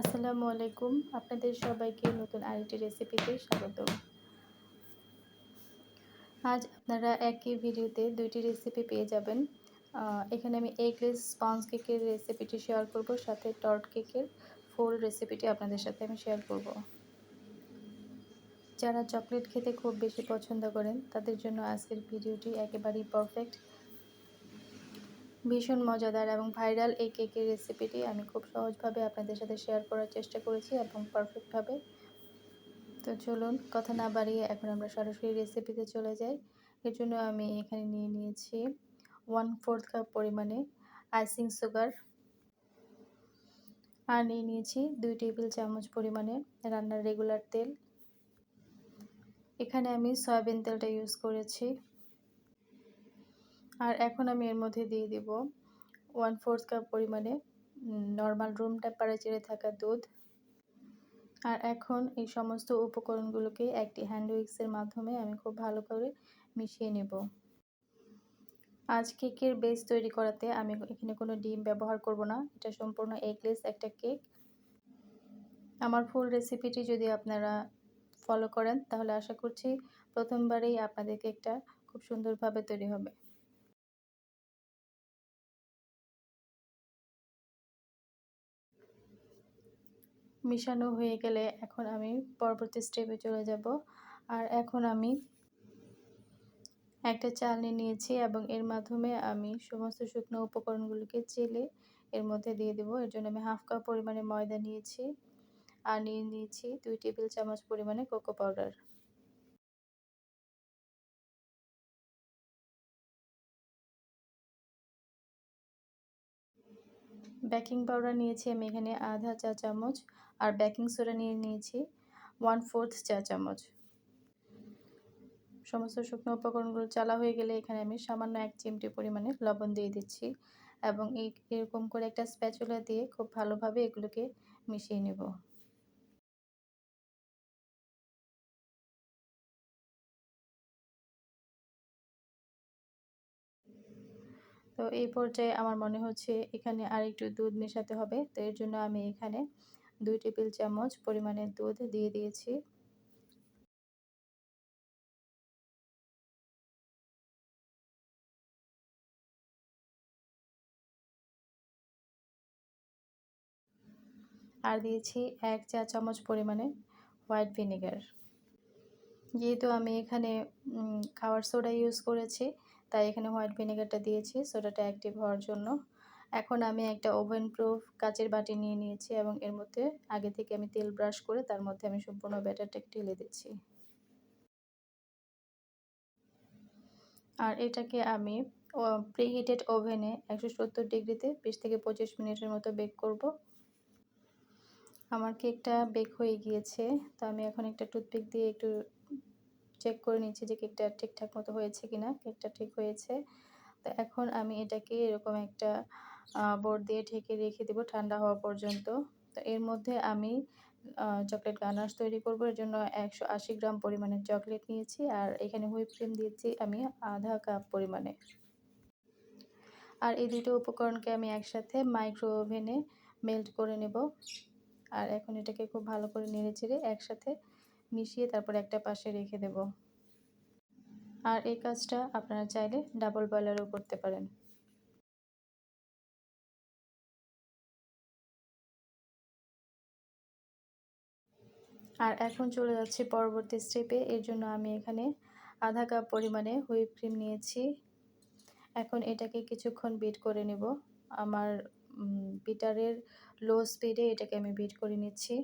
আসসালামু আলাইকুম। আপনাদের সবাইকে নতুন আরেকটি রেসিপিতে স্বাগত। আজ আপনারা একই ভিডিওতে দুইটি রেসিপি পেয়ে যাবেন। এখানে আমি এগলেস স্পঞ্জ কেকের রেসিপিটি শেয়ার করব, সাথে টর্ট কেকের ফুল রেসিপিটি আপনাদের সাথে আমি শেয়ার করব। যারা চকলেট খেতে খুব বেশি পছন্দ করেন, তাদের জন্য আজকের ভিডিওটি একেবারেই পারফেক্ট ভীষণ মজাদার এবং ভাইরাল এই কেকের রেসিপিটি আমি খুব সহজভাবে আপনাদের সাথে শেয়ার করার চেষ্টা করেছি এবং পারফেক্টভাবে। তো চলুন, কথা না বাড়িয়ে এখন আমরা সরাসরি রেসিপিতে চলে যাই। এর জন্য আমি এখানে নিয়ে নিয়েছি ওয়ান ফোর্থ কাপ পরিমাণে আইসিং সুগার আর নিয়ে নিয়েছি দুই টেবিল চামচ পরিমাণে রান্নার রেগুলার তেল। এখানে আমি সয়াবিন তেলটা ইউজ করেছি। আর এখন আমি এর মধ্যে দিয়ে দিব ওয়ান ফোর্থ কাপ পরিমাণে নর্মাল রুম টেম্পারেচারে থাকা দুধ। আর এখন এই সমস্ত উপকরণগুলোকে একটি হ্যান্ড উইক্সের মাধ্যমে আমি খুব ভালো করে মিশিয়ে নেব। আজ কেকের বেস তৈরি করাতে আমি এখানে কোনো ডিম ব্যবহার করব না, এটা সম্পূর্ণ এগলেস একটা কেক আমার ফুল রেসিপিটি যদি আপনারা ফলো করেন, তাহলে আশা করছি প্রথমবারেই আপনাদের কেকটা খুব সুন্দরভাবে তৈরি হবে। মিশানো হয়ে গেলে এখন আমি পরবর্তী স্টেপে চলে যাব। আর এখন আমি একটা চালনি নিয়েছি এবং এর মাধ্যমে আমি সমস্ত শুকনো উপকরণগুলোকে চেলে এর মধ্যে দিয়ে দেবো। এর জন্য আমি হাফ কাপ পরিমাণে ময়দা নিয়েছি আর নিয়ে নিয়েছি দুই টেবিল চামচ পরিমাণে কোকো পাউডার। বেকিং পাউডার নিয়েছি আমি এখানে আধা চা চামচ। আর বেকিং সোডা নিয়ে নিয়েছি ওয়ান ফোর্থ চা চামচ। সমস্ত শুকনো উপকরণগুলো চালা হয়ে গেলে এখানে আমি সামান্য এক চিমটি পরিমাণে লবণ দিয়ে দিচ্ছি এবং এই এরকম করে একটা স্প্যাচুলা দিয়ে খুব ভালোভাবে এগুলোকে মিশিয়ে নেব। তো এই পর্যায়ে আমার মনে হচ্ছে এখানে আর একটু দুধ মেশাতে হবে, তো এর জন্য আমি এখানে দুই টেবিল চামচ পরিমাণে দুধ দিয়ে দিয়েছি। আর দিয়েছি এক চা চামচ পরিমাণে হোয়াইট ভিনেগার। যেহেতু আমি এখানে খাওয়ার সোডা ইউজ করেছি, তাই এখানে হোয়াইট ভিনেগারটা দিয়েছি, সোডাটা অ্যাক্টিভ হওয়ার জন্য। এখন আমি একটা ওভেন প্রুফ কাচের বাটি নিয়ে নিয়েছি এবং এর মধ্যে আগে থেকে আমি তেল ব্রাশ করে তার মধ্যে আমি সম্পূর্ণ ব্যাটারটাকে ঢেলে দিচ্ছি। আর এটাকে আমি প্রিহিটেড ওভেনে একশো সত্তর ডিগ্রিতে বিশ থেকে পঁচিশ মিনিটের মতো বেক করব। আমার কেকটা বেক হয়ে গিয়েছে, তো আমি এখন একটা টুথপিক দিয়ে একটু চেক করে নিচ্ছি যে কেকটা ঠিকঠাক মতো হয়েছে কিনা, কেকটা ঠিক হয়েছে। তো এখন আমি এটাকে এরকম একটা বোর্ড দিয়ে ঢেকে রেখে দেবো ঠান্ডা হওয়া পর্যন্ত। তো এর মধ্যে আমি চকলেট গানার্স তৈরি করব। এর জন্য একশো আশি গ্রাম পরিমাণের চকলেট নিয়েছি আর এখানে হুইপ ক্রিম দিয়েছি আমি আধা কাপ পরিমাণে। আর এই দুটো উপকরণকে আমি একসাথে মাইক্রো ওভেনে মেল্ট করে নেব। আর এখন এটাকে খুব ভালো করে নেড়ে চেড়ে একসাথে মিশিয়ে তারপর একটা পাশে রেখে দেব। আর এই কাজটা আপনারা চাইলে ডাবল বয়লারও করতে পারেন। আর এখন চলে যাচ্ছে পরবর্তী স্টেপে এর জন্য আমি এখানে আধা কাপ পরিমাণে হুইপ ক্রিম নিয়েছি। এখন এটাকে কিছুক্ষণ বিট করে নেব। আমার বিটারের লো স্পিডে এটাকে আমি বিট করে নিচ্ছি।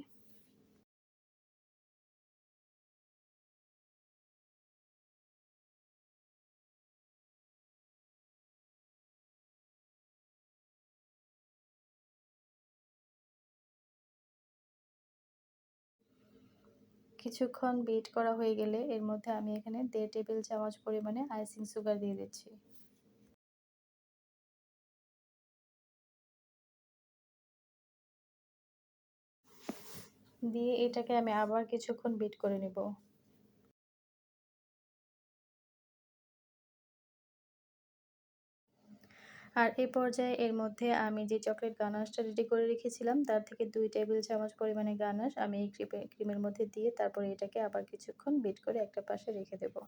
কিছুক্ষণ বিট করা হয়ে গেলে এর মধ্যে আমি এখানে দেড় টেবিল চামচ পরিমাণে আইসিং সুগার দিয়ে দিচ্ছি। দিয়ে এটাকে আমি আবার কিছুক্ষণ বিট করে নেব। আর এই পর্যায়ে এর মধ্যে আমি যে চকলেট গানাশটা রেডি করে রেখেছিলাম, তার থেকে দুই টেবিল চামচ পরিমাণে গানাশ আমি এই ক্রিমের মধ্যে দিয়ে তারপরে এটাকে আবার কিছুক্ষণ বিট করে একটা পাশে রেখে দেবো।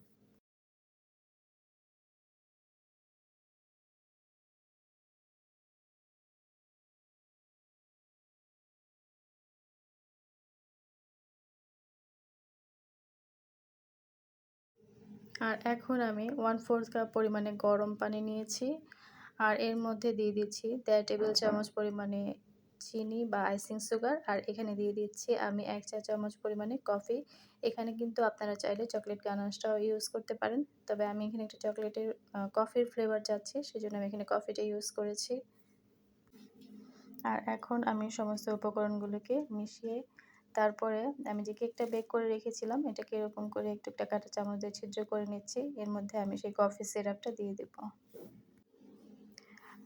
আর এখন আমি ওয়ান ফোর্থ কাপ পরিমাণে গরম পানি নিয়েছি। আর এর মধ্যে দিয়ে দিচ্ছি দেড় টেবিল চামচ পরিমাণে চিনি বা আইসিং সুগার আর এখানে দিয়ে দিচ্ছি আমি এক চা চামচ পরিমাণে কফি। এখানে কিন্তু আপনারা চাইলে চকলেট গানাশটাও ইউজ করতে পারেন। তবে আমি এখানে একটা চকলেটের কফির ফ্লেভার চাচ্ছি সেজন্য আমি এখানে কফিটা ইউজ করেছি। আর এখন আমি সমস্ত উপকরণগুলোকে মিশিয়ে তারপরে আমি যে কেকটা বেক করে রেখেছিলাম এটাকে এরকম করে একটু একটা কাঁটা চামচ দিয়ে ছিদ্র করে নিচ্ছি। এর মধ্যে আমি সেই কফি সিরাপটা দিয়ে দেব।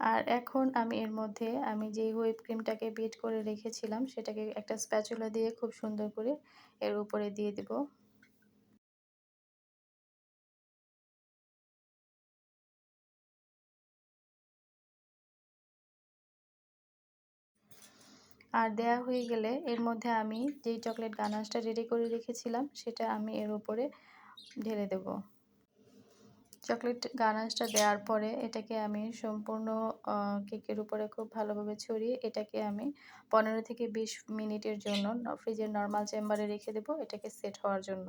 আর এখন আমি এর মধ্যে আমি যে হুইপ ক্রিমটাকে বিট করে রেখেছিলাম, সেটাকে একটা স্প্যাচুলা দিয়ে খুব সুন্দর করে এর উপরে দিয়ে দেবো। আর দেয়া হয়ে গেলে এর মধ্যে আমি যেই চকলেট গানাশটা রেডি করে রেখেছিলাম, সেটা আমি এর উপরে ঢেলে দেব। চকলেট গানাশটা দেওয়ার পরে এটাকে আমি সম্পূর্ণ কেকের উপরে খুব ভালোভাবে ছড়িয়ে এটাকে আমি পনেরো থেকে বিশ মিনিটের জন্য ফ্রিজের নর্মাল চেম্বারে রেখে দেব এটাকে সেট হওয়ার জন্য।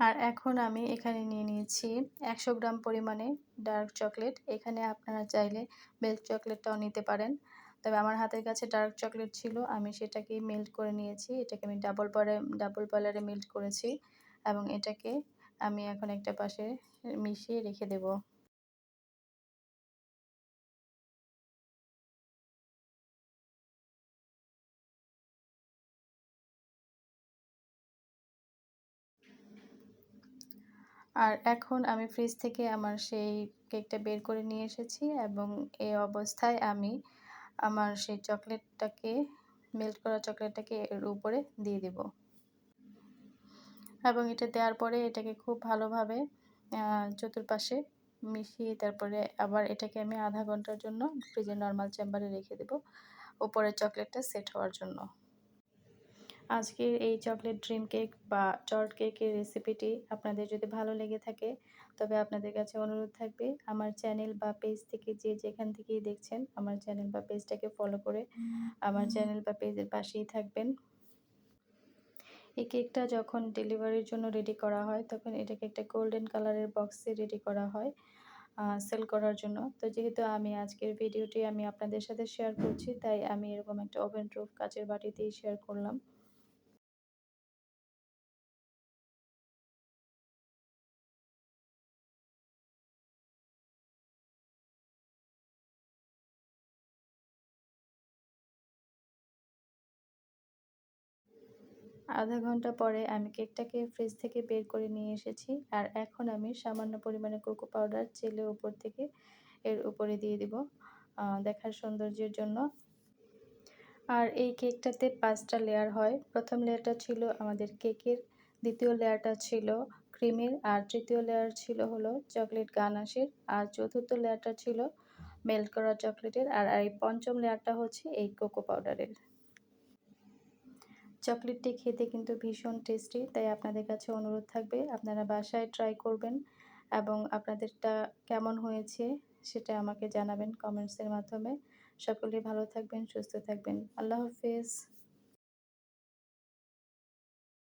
আর এখন আমি এখানে নিয়ে নিয়েছি একশো গ্রাম পরিমাণে ডার্ক চকলেট। এখানে আপনারা চাইলে মিল্ক চকলেটটাও নিতে পারেন। তবে আমার হাতের কাছে ডার্ক চকলেট ছিল, আমি সেটাকে মেল্ট করে নিয়েছি। এটাকে আমি ডাবল পারে ডাবল পলারে মেল্ট করেছি এবং এটাকে আমি এখন একটা পাশে মিশিয়ে রেখে দেবো। আর এখন আমি ফ্রিজ থেকে আমার সেই কেকটা বের করে নিয়ে এসেছি এবং এই অবস্থায় আমি আমার সেই চকলেটটাকে মেল্ট করা চকলেটটাকে এর উপরে দিয়ে দেব। এবং এটা দেওয়ার পরে এটাকে খুব ভালোভাবে চতুর্পাশে মিশিয়ে তারপরে আবার এটাকে আমি আধা ঘণ্টার জন্য ফ্রিজে নর্মাল চেম্বারে রেখে দেব। উপরে চকলেটটা সেট হওয়ার জন্য। আজকের এই চকলেট ড্রিম কেক বা চট কেকের রেসিপিটি আপনাদের যদি ভালো লেগে থাকে, তবে আপনাদের কাছে অনুরোধ থাকবে, আমার চ্যানেল বা পেজ থেকে যে যেখান থেকেই দেখছেন, আমার চ্যানেল বা পেজটাকে ফলো করে আমার চ্যানেল বা পেজের পাশেই থাকবেন। এই কেকটা যখন ডেলিভারির জন্য রেডি করা হয়, তখন এটাকে একটা গোল্ডেন কালারের বক্সে রেডি করা হয় সেল করার জন্য। তো যেহেতু আমি আজকের ভিডিওটি আমি আপনাদের সাথে শেয়ার করছি, তাই আমি এরকম একটা ওভেন প্রুফ কাচের বাটিতেই শেয়ার করলাম। আধা ঘণ্টা পরে আমি কেকটাকে ফ্রিজ থেকে বের করে নিয়ে এসেছি। আর এখন আমি সামান্য পরিমাণে কোকো পাউডার চেলে উপর থেকে এর উপরে দিয়ে দিব দেখার সৌন্দর্যের জন্য। আর এই কেকটাতে পাঁচটা লেয়ার হয়। প্রথম লেয়ারটা ছিল আমাদের কেকের, দ্বিতীয় লেয়ারটা ছিল ক্রিমের আর তৃতীয় লেয়ার ছিল হলো চকলেট গানাশের, আর চতুর্থ লেয়ারটা ছিল মেল্ট করা চকলেটের আর এই পঞ্চম লেয়ারটা হচ্ছে এই কোকো পাউডারের চকলেটটি খেতে কিন্তু ভীষণ টেস্টি তাই আপনাদের কাছে অনুরোধ থাকবে আপনারা বাসায় ট্রাই করবেন এবং আপনাদেরটা কেমন হয়েছে সেটা আমাকে জানাবেন কমেন্টসের মাধ্যমে। সকলে ভালো থাকবেন, সুস্থ থাকবেন। আল্লাহ হাফেজ।